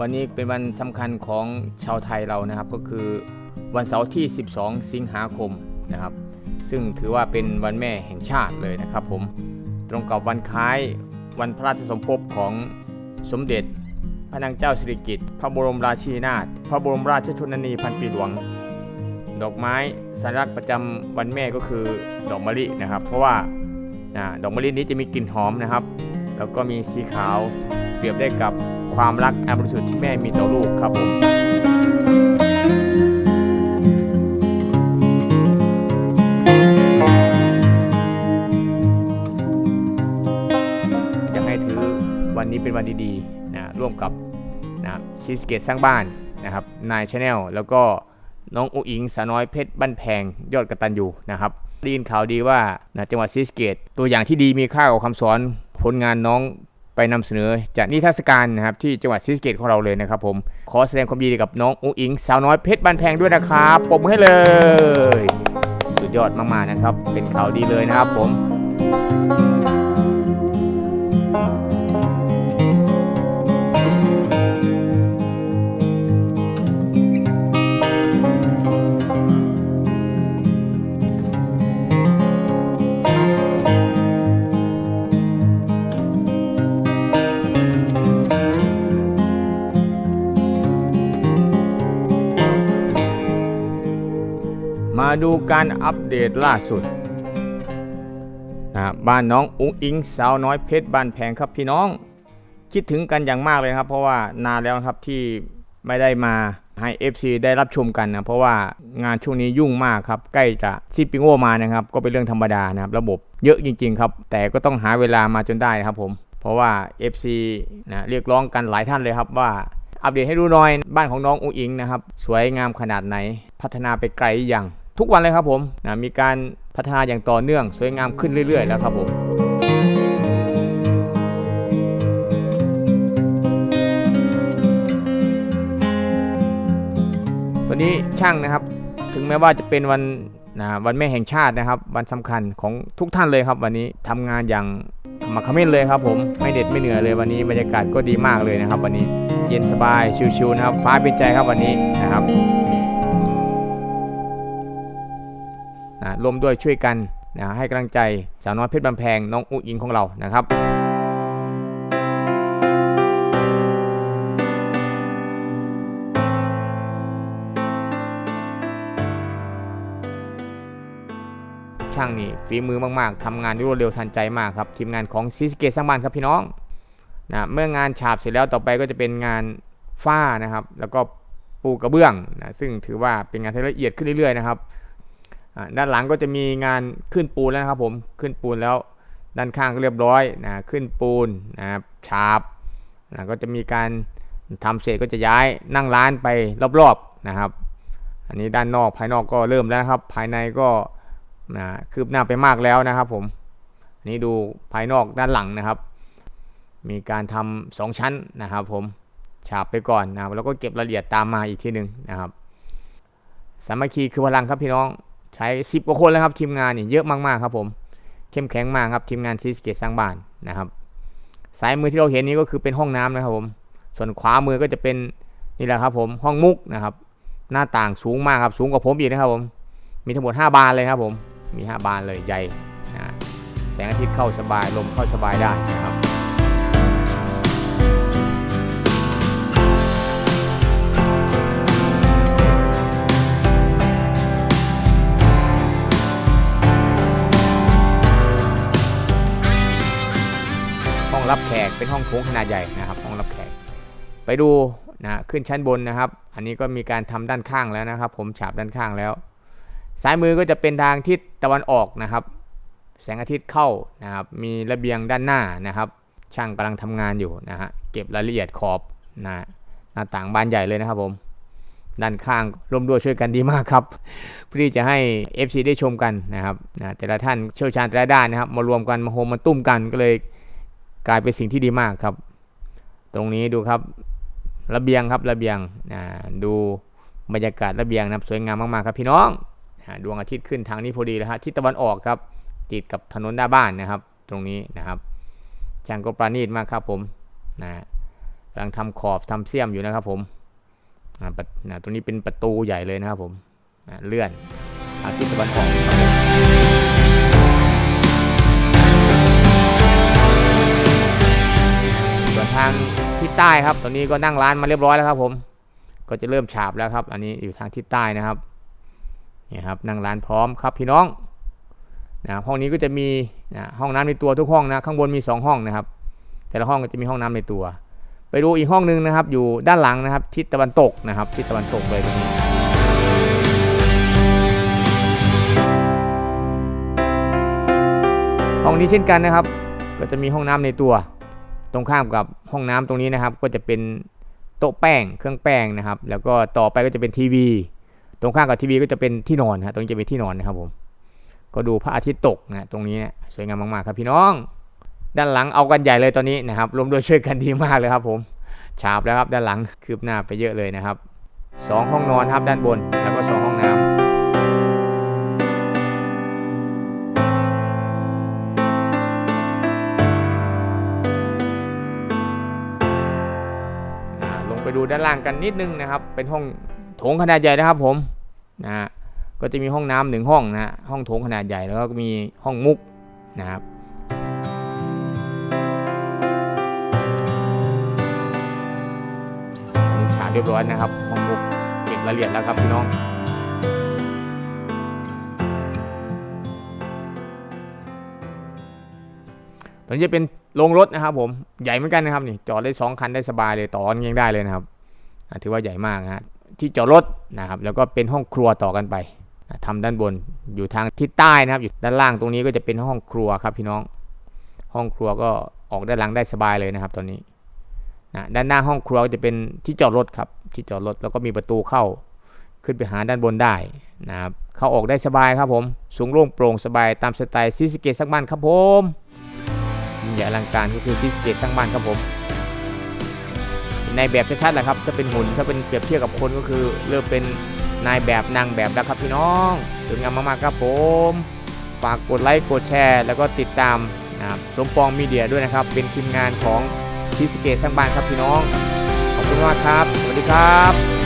วันนี้เป็นวันสำคัญของชาวไทยเรานะครับ ก็คือวันเสาร์ที่ 12 สิงหาคมนะครับ ซึ่งถือว่าเป็นวันแม่แห่งชาติเลยนะครับผมตรงกับวันคล้ายวันพระราชสมภพของสมเด็จพระนางเจ้าสิริกิติ์พระบรมราชินีนาถพระบรมราชชนนีพันปีหลวง ดอกไม้สัญลักษณ์ประจำวันแม่ก็คือดอกมะลินะครับ เพราะว่าดอกมะลินี้จะมีกลิ่นหอมนะครับ แล้วก็มีสีขาวเปรียบได้กับ ความรักอันบริสุทธิ์ที่แม่มีต่อลูกครับผมอยากให้ถือวันนี้เป็นวันดีๆนะร่วมกับนะชีสเกตสร้างบ้านนะครับนายชาแนลแล้วก็น้องอุ๋งอิงสาน้อยเพชรบ้านแพงยอดกระตันอยู่นะครับได้ยินข่าวดีว่านะจังหวัดซีสเกต ตัวอย่างที่ดีมีค่ากับคำสอนผลงานน้อง ไปนำเสนอจากนิทรรศการนะครับที่จังหวัดซีสะเกตของเราเลยนะครับผม ขอแสดงความยินดีกับน้องอุ๋งอิง สาวน้อยเพชรบ้านแพงด้วยนะครับปมให้เลย สุดยอดมากๆนะครับ เป็นข่าวดีเลยนะครับผม มาดูการอัปเดตล่าสุดนะบ้านน้องอุ้งอิงสาวน้อยเพชรบ้านแพงครับพี่น้อง คิดถึงกันอย่างมากเลยครับ เพราะว่านานแล้วครับที่ไม่ได้มาให้ FC ได้รับชมกันนะเพราะว่างานช่วงนี้ยุ่งมากครับ ใกล้จะซิปปิโงมานะครับก็เป็นเรื่องธรรมดานะครับระบบเยอะจริง ๆ ครับ แต่ก็ต้องหาเวลามาจนได้ครับผม เพราะว่า FC นะเรียกร้องกันหลายท่านเลยครับว่าอัปเดตให้ดูหน่อยบ้านของน้องอุ้งอิงนะครับสวยงามขนาดไหน พัฒนาไปไกลอยัง ทุกวันเลยครับผมนะมีการพัฒนาอย่างต่อเนื่องสวยงามขึ้นเรื่อยๆ แล้วครับผมวันนี้ช่างนะครับ ถึงแม้ว่าจะเป็นวันนะวันแม่แห่งชาตินะครับ วันสำคัญของทุกท่านเลยครับ วันนี้ทำงานอย่างขมักเขม้นเลยครับผมไม่เด็ดไม่เหนื่อยเลยวันนี้บรรยากาศก็ดีมากเลยนะครับ วันนี้เย็นสบายชิวๆนะครับ ฟ้าเป็นใจครับวันนี้นะครับ ร่วมด้วยช่วยกันนะให้กำลังใจสาวน้อยเพชรบำแพงน้องอุ๋งอิงของเรานะครับช่างนี่ฝีมือมากๆทำงานรวดเร็วทันใจมากครับ ทีมงานของซีสเกตสร้างบ้านครับพี่น้องนะเมื่องานฉาบเสร็จแล้วต่อไปก็จะเป็นงานฝ้านะครับ แล้วก็ปูกระเบื้องนะซึ่งถือว่าเป็นงานที่ละเอียดขึ้นเรื่อยๆนะครับ ด้านหลังก็จะมีงานขึ้นปูนแล้วนะครับผมขึ้นปูนแล้วด้านข้างก็เรียบร้อยนะขึ้นปูนนะครับฉาบนะก็จะมีการทำเสร็จก็จะย้ายนั่งร้านไปรอบๆนะครับ อันนี้ด้านนอกภายนอกก็เริ่มแล้วครับ ภายในก็นะคืบหน้าไปมากแล้วนะครับผมอันนี้ดูภายนอกด้านหลังนะครับ มีการทำสองชั้นนะครับผมฉาบไปก่อนนะครับแล้วก็เก็บรายละเอียดตามมาอีกทีหนึ่งนะครับ สามัคคีคือพลังครับพี่น้อง ใช้สิบกว่าคนแล้วครับทีมงานเนี่ยเยอะมากๆครับผมเข้มแข็งมากครับทีมงานซีสเกตสร้างบ้านนะครับสายมือที่เราเห็นนี้ก็คือเป็นห้องน้ำนะครับผมส่วนขวามือก็จะเป็นนี่แหละครับผมห้องมุกนะครับหน้าต่างสูงมากครับสูงกว่าผมอีกนะครับผมมีทั้งหมด 5 บานเลยครับผมมี 5 บานเลยใหญ่นะแสงอาทิตย์เข้าสบายลมเข้าสบายได้นะครับ องรับแขกเป็นห้องโถงขนาดใหญ่นะครับ ห้องรับแขก ไปดูนะขึ้นชั้นบนนะครับ อันนี้ก็มีการทำด้านข้างแล้วนะครับ ผมฉาบด้านข้างแล้วซ้ายมือก็จะเป็นทางทิศตะวันออกนะครับ แสงอาทิตย์เข้านะครับ มีระเบียงด้านหน้านะครับ ช่างกำลังทำงานอยู่นะฮะเก็บรายละเอียดขอบนะหน้าต่างบานใหญ่เลยนะครับผมด้านข้างร่วมด้วยช่วยกันดีมากครับเพื่อที่จะให้ FC ได้ชมกันนะครับนะแต่ละท่านเชี่ยวชาญแต่ละด้านนะครับ มารวมกันมาโฮมมาตุ้มกันก็เลย กลายเป็นสิ่งที่ดีมากครับ ตรงนี้ดูครับระเบียงครับระเบียงดูบรรยากาศระเบียงนะครับสวยงามมากๆครับพี่น้องดวงอาทิตย์ขึ้นทางนี้พอดีเลยฮะทิศตะวันออกครับ ติดกับถนนหน้าบ้านนะครับ ตรงนี้นะครับช่างก็ประณีตมากครับผมนะกำลังทำขอบทำเสียมอยู่นะครับผมอ่าประนะตรงนี้เป็นประตูใหญ่เลยนะครับผมอ่าเลื่อนทาทิศตะวันออก ทางทิศใต้ครับ ตอนนี้ก็นั่งร้านมาเรียบร้อยแล้วครับ ผม ก็จะเริ่มฉาบแล้วครับ อันนี้อยู่ทางทิศใต้นะครับนี่ครับนั่งร้านพร้อมครับพี่น้องนะห้องนี้ก็จะมีนะห้องน้ำในตัวทุกห้องนะข้างบนมี 2 ห้องนะครับ แต่ละห้องก็จะมีห้องน้ำในตัว ไปดูอีกห้องหนึงนะครับ อยู่ด้านหลังนะครับ ทิศตะวันตกนะครับ ทิศตะวันตกเลยตรงนี้ห้องนี้เช่นกันนะครับ ก็จะมีห้องน้ำในตัว ตรงข้ามกับห้องน้ำตรงนี้นะครับ ก็จะเป็นโต๊ะแป้งเครื่องแป้งนะครับ แล้วก็ต่อไปก็จะเป็นทีวี ตรงข้ามกับทีวีก็จะเป็นที่นอนฮะตรงนี้จะเป็นที่นอนนะครับผมก็ดูพระอาทิตย์ตกนะตรงนี้นี่ยสวยงามมากๆครับพี่น้อง ด้านหลังเอากันใหญ่เลยตอนนี้นะครับรวมด้วยช่วยกันดีมากเลยครับผมฉาบแล้วครับด้านหลังคืบหน้าไปเยอะเลยนะครับสองห้องนอนครับด้านบนแล้วก็สองห้องน้ำอ่า ดูด้านล่างกันนิดนึงนะครับ เป็นห้องโถงขนาดใหญ่นะครับผมนะฮะก็จะมีห้องน้ำหนึ่งห้องนะฮะห้องโถงขนาดใหญ่แล้วก็มีห้องมุกนะครับอันนี้ฉาบเรียบร้อยนะครับห้องมุกเก็บรายละเอียดแล้วครับพี่น้องตอนนี้เป็นโรงรถนะครับผมใหญ่เหมือนกันนะครับนี่จอดได้สองคันได้สบายเลยต่อกันยังได้เลยนะครับ ถือว่าใหญ่มากนะที่จอดรถนะครับแล้วก็เป็นห้องครัวต่อกันไปนะทำด้านบนอยู่ทางทิศใต้นะครับอยู่ด้านล่างตรงนี้ก็จะเป็นห้องครัวครับพี่น้อง ห้องครัวก็ออกด้านหลังได้สบายเลยนะครับ ตอนนี้นะด้านหน้าห้องครัวจะเป็นที่จอดรถครับ ที่จอดรถแล้วก็มีประตูเข้าขึ้นไปหาด้านบนได้นะครับเข้าออกได้สบายครับผม สูงโล่งโปร่งสบายตามสไตล์ซิสเกตสร้างบ้านครับผมยิ่งใหญ่อลังการก็คือซิสเกตสร้างบ้านครับผม ในแบบชัดๆแหละครับถ้าเป็นหุ่นถ้าเป็นเปรียบเทียบกับคนก็คือเริ่มเป็นนายแบบนางแบบแล้วครับพี่น้องสวยงามมากๆครับผม ฝากกดไลค์กดแชร์ แล้วก็ติดตามนะครับสมปองมีเดียด้วยนะครับ เป็นทีมงานของทีสเกตสร้างบ้านครับพี่น้อง ขอบคุณมากครับ สวัสดีครับ